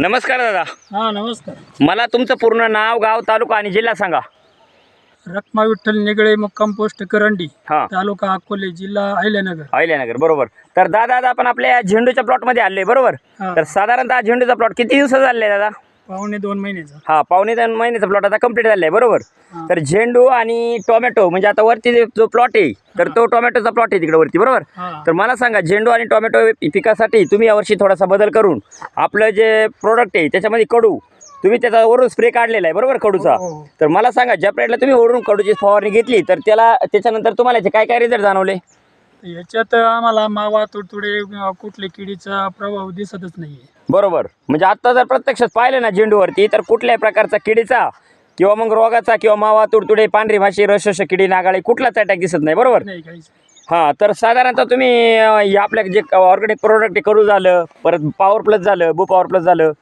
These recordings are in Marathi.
नमस्कार दादा. हा नमस्कार. मला तुमचं पूर्ण नाव गाव तालुका आणि जिल्हा सांगा. रखमा विठ्ठल निगळे मुक्काम पोस्ट करंडी हां. तालुका अकोले जिल्हा अहिल्यानगर. अहिल्यानगर बरोबर. तर दादा आपण आपल्या झेंडूच्या प्लॉटमध्ये आले बरोबर? हा. तर साधारणतः झेंडूचा प्लॉट किती दिवसाचा आहे दादा? पावणे दोन महिन्याचा. हा पावणे दोन महिन्याचा प्लॉट आता कंप्लीट झाला आहे बरोबर. तर झेंडू आणि टोमॅटो म्हणजे आता वरती जे- प्लॉट आहे तर तो टोमॅटोचा प्लॉट आहे तिकडे वरती बरोबर? तर मला सांगा झेंडू आणि टोमॅटो पिकासाठी तुम्ही यावर्षी थोडासा बदल करून आपलं जे प्रोडक्ट आहे त्याच्यामध्ये कडू तुम्ही त्याचा वरून स्प्रे काढलेला आहे बरोबर कडूचा? हो, हो. तर मला सांगा ज्या प्लेटला तुम्ही वरून कडूची फवारणी घेतली तर त्याला त्याच्यानंतर तुम्हाला काय काय रिझल्ट जाणवले? याच्यात आम्हाला मावा तुडतुडे अं, कुठले किडीचा प्रभाव दिसतच नाहीये. बरोबर. म्हणजे आता जर प्रत्यक्षात पाहिलं ना झेंडूवरती तर कुठल्याही प्रकारचा किडीचा किंवा मग रोगाचा किंवा मावा तुडतुडे पांढरी भाषी रसश किडी नागाळी कुठलाच अटॅक दिसत नाही. बरोबर? नाही काहीच हां तर साधारणतः तुम्ही हे आपल्या जे ऑर्गॅनिक प्रोडक्ट करू झालं परत पॉवर प्लस झालं बू पॉवर प्लस झालं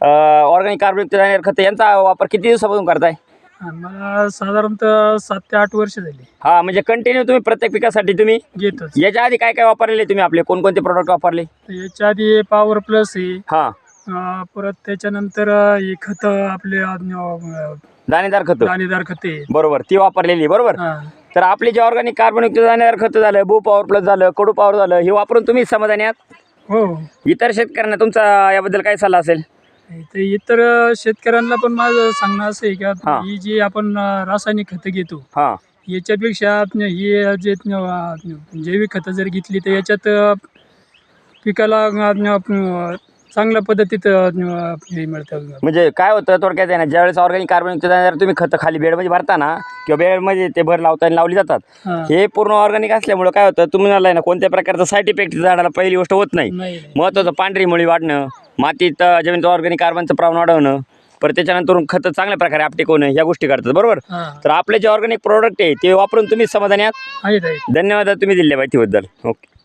ऑर्गॅनिक कार्बोनिक खत यांचा वापर किती दिवसापासून करताय? मला साधारणतः सात ते आठ वर्ष झाली. हां म्हणजे कंटिन्यू तुम्ही प्रत्येक पिकासाठी तुम्ही? घेतोच. याच्या आधी काय काय वापरलेले तुम्ही आपले? कोणकोणते प्रोडक्ट वापरले? याच्या आधी पॉवर प्लस आहे. हां. अं, परत त्याच्यानंतर अं, हे खत आपले अं, दाणेदार खतं. दाणेदार खते. बरोबर ती वापरलेली बरोबर? हा. तर आपली जे ऑर्गॅनिक कार्बनयुक्त दाणेदार खतं झालं बू पॉवर प्लस झालं कडू पॉवर झालं हे वापरून तुम्ही समाधानी आहात? हो. इतर शेतकऱ्यांना तुमचा याबद्दल काय सल्ला असेल? ते इतर शेतकऱ्यांना पण माझं सांगणं असं आहे. का ही जी आपण अं, रासायनिक खतं घेतो हां याच्यापेक्षा आपण ही जे अं, जैविक खतं जर घेतली तर याच्यात अं, पिकाला अं, अं, चांगल्या पद्धतीत अं, हे मिळतं म्हणजे काय होतं थोडक्यात आहे ना ज्यावेळेस ऑर्गॅनिक कार्बनयुक्त दाणेदार तुम्ही खतं खाली बेडमध्ये भरताना किंवा बेडमध्ये ते भर लावताना लावली जातात हा. हे पूर्ण ऑर्गॅनिक असल्यामुळं काय होतं तुम्हाला आहे ना कोणत्या प्रकारचा साईड इफेक्ट झाडाला पहिली गोष्ट होत नाही नाही नाही. महत्त्वाचं पांढरी मुळी वाढणं मातीत जमिनीत ऑर्गॅनिक कार्बनचं प्रमाण वाढवणं परत त्याच्यानंतर खतं चांगल्या प्रकारे आपटे होणं या गोष्टी करतात. बरोबर? तर आपले जे ऑर्गॅनिक प्रोडक्ट आहे ते वापरून तुम्ही समाधानी आहेत? धन्यवाद तुम्ही दिल्या माहितीबद्दल. ओके